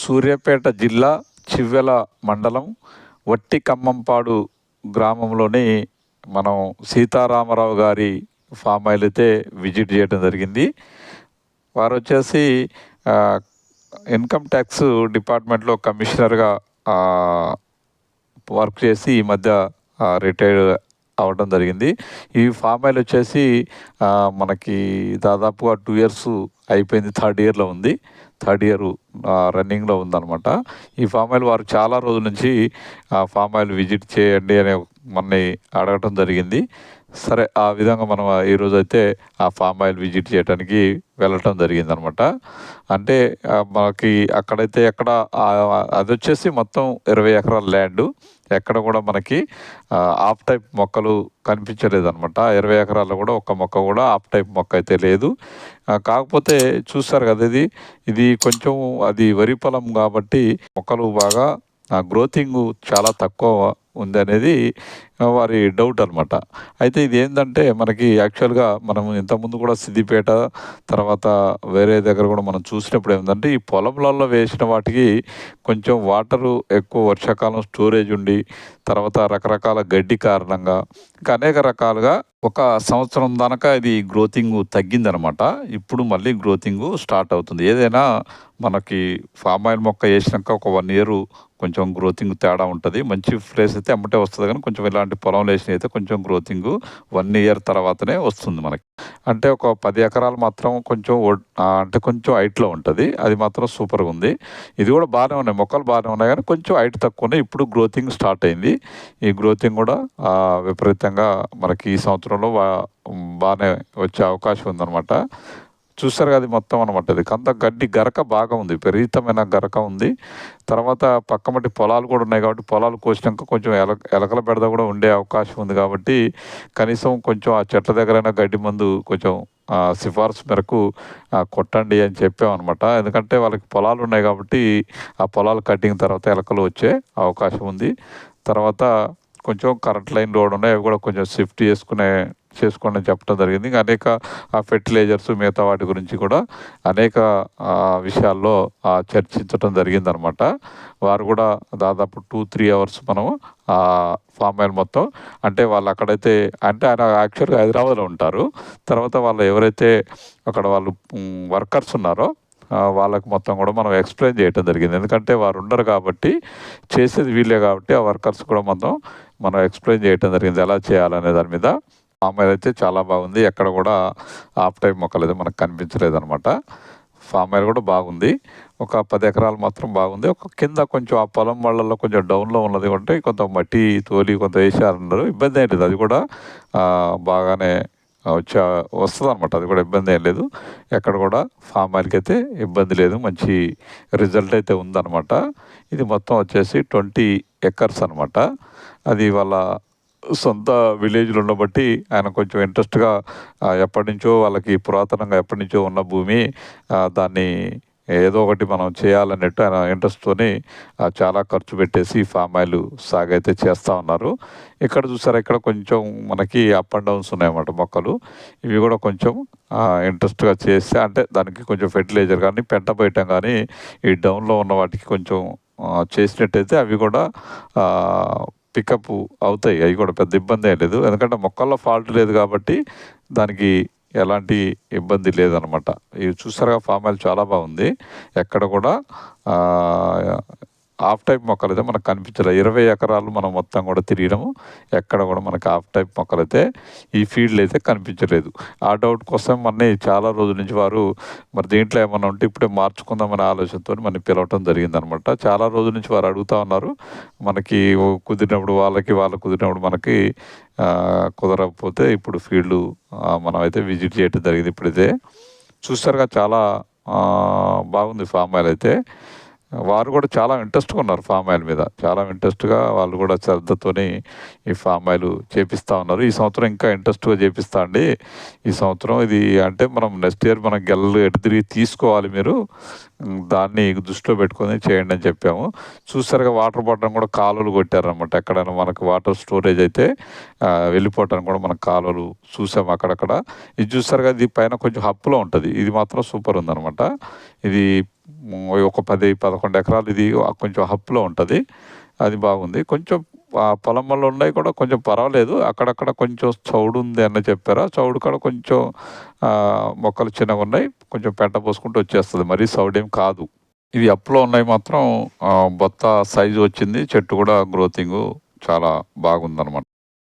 సూర్యాపేట జిల్లా చివ్వెల మండలం వట్టి కమ్మంపాడు గ్రామంలోని మనం సీతారామరావు గారి ఫామ్ ఆయిల్ అయితే విజిట్ చేయడం జరిగింది. వారు వచ్చేసి ఇన్కమ్ ట్యాక్స్ డిపార్ట్మెంట్లో కమిషనర్గా వర్క్ చేసి ఈ మధ్య రిటైర్ అవ్వడం జరిగింది. ఈ ఫామ్ ఆయిల్ వచ్చేసి మనకి దాదాపుగా టూ ఇయర్స్ అయిపోయింది థర్డ్ ఇయర్లో ఉంది. థర్డ్ ఇయర్ రన్నింగ్లో ఉందన్నమాట. ఈ ఫామ్ ఆయిల్ వారు చాలా రోజుల నుంచి ఆ ఫామ్ ఆయిల్ విజిట్ చేయండి అనే మనని అడగటం జరిగింది. సరే ఆ విధంగా మనం ఈరోజు అయితే ఆ ఫామ్ ఆయిల్ విజిట్ చేయడానికి వెళ్ళటం జరిగింది అనమాట అంటే మనకి అక్కడైతే ఎక్కడ అది వచ్చేసి మొత్తం ఇరవై ఎకరాల ల్యాండ్. ఎక్కడ కూడా మనకి ఆఫ్ టైప్ మొక్కలు కనిపించలేదు అనమాట ఇరవై ఎకరాల్లో కూడా ఒక్క మొక్క కూడా ఆఫ్ టైప్ మొక్క అయితే లేదు. కాకపోతే చూస్తారు కదా ఇది. ఇది కొంచెం అది వరి పొలం కాబట్టి మొక్కలు బాగా గ్రోతింగ్ చాలా తక్కువ ఉంది అనేది వారి డౌట్ అనమాట అయితే ఇది ఏంటంటే మనకి యాక్చువల్గా మనం ఇంతకుముందు కూడా సిద్దిపేట తర్వాత వేరే దగ్గర కూడా మనం చూసినప్పుడు ఏంటంటే ఈ పొలంలలో వేసిన వాటికి కొంచెం వాటరు ఎక్కువ వర్షాకాలం స్టోరేజ్ ఉండి తర్వాత రకరకాల గడ్డి కారణంగా ఇంకా అనేక రకాలుగా ఒక సంవత్సరం దానక ఇది గ్రోతింగ్ తగ్గిందనమాట ఇప్పుడు మళ్ళీ గ్రోతింగ్ స్టార్ట్ అవుతుంది. ఏదైనా మనకి ఫామ్ ఆయిల్ మొక్క వేసినాక ఒక వన్ ఇయర్ కొంచెం గ్రోతింగ్ తేడా ఉంటుంది. మంచి ప్లేస్ అయితే అమ్మటే వస్తుంది కానీ కొంచెం ఇలాంటి పొలం వేసిన అయితే కొంచెం గ్రోతింగ్ వన్ ఇయర్ తర్వాతనే వస్తుంది మనకి. అంటే ఒక పది ఎకరాలు మాత్రం కొంచెం అంటే కొంచెం హైట్లో ఉంటుంది. అది మాత్రం సూపర్గా ఉంది. ఇది కూడా బాగానే ఉన్నాయి. మొక్కలు బాగానే ఉన్నాయి కానీ కొంచెం హైట్ తక్కువ ఉన్నాయి. ఇప్పుడు గ్రోతింగ్ స్టార్ట్ అయింది. ఈ గ్రోతింగ్ కూడా విపరీతంగా మనకి ఈ సంవత్సరంలో బాగానే వచ్చే అవకాశం ఉందన్నమాట. చూస్తారు కదా మొత్తం అనమాట అది. కంత గడ్డి గరక బాగా ఉంది. విపరీతమైన గరక ఉంది. తర్వాత పక్క మట్టి పొలాలు కూడా ఉన్నాయి కాబట్టి పొలాలు కోసినాక కొంచెం ఎల ఎలకల బెడద కూడా ఉండే అవకాశం ఉంది కాబట్టి కనీసం కొంచెం ఆ చెట్ల దగ్గరైనా గడ్డి మందు కొంచెం సిఫార్సు మేరకు కొట్టండి అని చెప్పామన్నమాట ఎందుకంటే వాళ్ళకి పొలాలు ఉన్నాయి కాబట్టి ఆ పొలాలు కట్టిన తర్వాత ఎలకలు వచ్చే అవకాశం ఉంది. తర్వాత కొంచెం కరెంట్ లైన్ రోడ్ ఉన్నాయి. అవి కూడా కొంచెం షిఫ్ట్ చేసుకునే చేసుకోండి అని చెప్పడం జరిగింది. ఇంకా అనేక ఫెర్టిలైజర్స్ మిగతా వాటి గురించి కూడా అనేక విషయాల్లో ఆ, చర్చించడం జరిగిందనమాట. వారు కూడా దాదాపు టూ త్రీ అవర్స్ మనము ఆ ఫామ్ ఆయిల్ మొత్తం అంటే వాళ్ళు అక్కడైతే అంటే ఆయన యాక్చువల్గా హైదరాబాద్లో ఉంటారు. తర్వాత వాళ్ళు ఎవరైతే అక్కడ వాళ్ళు వర్కర్స్ ఉన్నారో వాళ్ళకు వాళ్ళకి మొత్తం కూడా మనం ఎక్స్ప్లెయిన్ చేయటం జరిగింది. ఎందుకంటే వారు ఉండరు కాబట్టి చేసేది వీళ్ళే కాబట్టి ఆ వర్కర్స్ కూడా మొత్తం మనం ఎక్స్ప్లెయిన్ చేయడం జరిగింది. ఎలా చేయాలనే దాని మీద. ఫామ్ అయితే చాలా బాగుంది. ఎక్కడ కూడా ఆఫ్ టైప్ మొక్కలు మనకు కనిపించలేదు అనమాట ఫామ్ ఆయిల్ కూడా బాగుంది. ఒక పది ఎకరాలు మాత్రం బాగుంది. ఒక కింద కొంచెం ఆ పొలం వాళ్ళల్లో కొంచెం డౌన్లో ఉన్నది ఉంటే కొంత మట్టి తోలి కొంత వేసారన్నారు ఇబ్బంది ఏంటిది అది కూడా బాగానే వచ్చా వస్తుంది అనమాట అది కూడా ఇబ్బంది ఏం లేదు. ఎక్కడ కూడా ఫామ్ ఆయిల్కి అయితే ఇబ్బంది లేదు. మంచి రిజల్ట్ అయితే ఉందన్నమాట. ఇది మొత్తం వచ్చేసి ట్వంటీ ఎకర్స్ అనమాట అది వాళ్ళ సొంత విలేజ్లో ఉండబట్టి ఆయన కొంచెం ఇంట్రెస్ట్గా ఎప్పటి నుంచో వాళ్ళకి పురాతనంగా ఎప్పటి నుంచో ఉన్న భూమి దాన్ని ఏదో ఒకటి మనం చేయాలన్నట్టు ఆయన ఇంట్రెస్ట్తోని చాలా ఖర్చు పెట్టేసి ఫామ్ ఆయిల్ సాగు అయితే చేస్తూ ఉన్నారు. ఇక్కడ చూసారా ఇక్కడ కొంచెం మనకి అప్ అండ్ డౌన్స్ ఉన్నాయన్నమాట మొక్కలు. ఇవి కూడా కొంచెం ఇంట్రెస్ట్గా చేస్తే అంటే దానికి కొంచెం ఫెర్టిలైజర్ కానీ పెంట బయటం కానీ ఈ డౌన్లో ఉన్న వాటికి కొంచెం చేసినట్టయితే అవి కూడా పికప్ అవుతాయి. అవి కూడా పెద్ద ఇబ్బంది లేదు. ఎందుకంటే మొక్కల్లో ఫాల్ట్ లేదు కాబట్టి దానికి ఎలాంటి ఇబ్బంది లేదనమాట. ఇవి చూసారుగా ఫామ్ ఆయిల్ చాలా బాగుంది. ఎక్కడ కూడా ఆఫ్ టైప్ మొక్కలు అయితే మనకు కనిపించలేదు ఇరవై ఎకరాలు మనం మొత్తం కూడా తిరిగినాము. ఎక్కడ కూడా మనకి ఆఫ్ టైప్ మొక్కలు అయితే ఈ ఫీల్డ్ అయితే కనిపించలేదు. ఆ డౌట్ కోసం మన చాలా రోజుల నుంచి వారు మరి దీంట్లో ఏమన్నా ఉంటే ఇప్పుడే మార్చుకుందామనే ఆలోచనతో మనం పిలవటం జరిగిందనమాట. చాలా రోజుల నుంచి వారు అడుగుతా ఉన్నారు. మనకి కుదిరినప్పుడు వాళ్ళకి వాళ్ళకి కుదిరినప్పుడు మనకి కుదరకపోతే ఇప్పుడు ఫీల్డ్ మనం అయితే విజిట్ చేయడం జరిగింది ఇప్పుడైతే. చూస్తారుగా చాలా బాగుంది ఫామ్ ఆయిల్ అయితే. వారు కూడా చాలా ఇంట్రెస్ట్గా ఉన్నారు ఫామ్ ఆయిల్ మీద. చాలా ఇంట్రెస్ట్గా వాళ్ళు కూడా శ్రద్ధతోని ఈ ఫామ్ ఆయిల్ చేపిస్తూ ఉన్నారు. ఈ సంవత్సరం ఇంకా ఇంట్రెస్ట్గా చేపిస్తా అండి. ఈ సంవత్సరం ఇది అంటే మనం నెక్స్ట్ ఇయర్ మనం గెల్లు ఎటు తిరిగి తీసుకోవాలి మీరు దాన్ని దృష్టిలో పెట్టుకొని చేయండి అని చెప్పాము. చూసారుగా వాటర్ బాటిల్ కూడా కాలువలు కొట్టారనమాట ఎక్కడైనా మనకు వాటర్ స్టోరేజ్ అయితే వెళ్ళిపోవటానికి కూడా మనం కాలువలు చూసాము అక్కడక్కడ. ఇది చూసారుగా ఇది పైన కొంచెం హప్పులో ఉంటుంది. ఇది మాత్రం సూపర్ ఉందనమాట ఇది ఒక పది పదకొండు ఎకరాలు ఇది కొంచెం హప్లో ఉంటుంది. అది బాగుంది. కొంచెం ఆ పొలం వల్ల ఉన్నాయి కూడా కొంచెం పర్వాలేదు. అక్కడక్కడ కొంచెం చౌడు ఉంది అని చెప్పారు. ఆ చౌడు కూడా కొంచెం మొక్కలు చిన్నగా ఉన్నాయి. కొంచెం పెంట పోసుకుంటూ వచ్చేస్తుంది. మరీ సౌడేం కాదు. ఇవి అప్లో ఉన్నాయి మాత్రం బొత్త సైజు వచ్చింది. చెట్టు కూడా గ్రోతింగ్ చాలా బాగుందన్నమాట.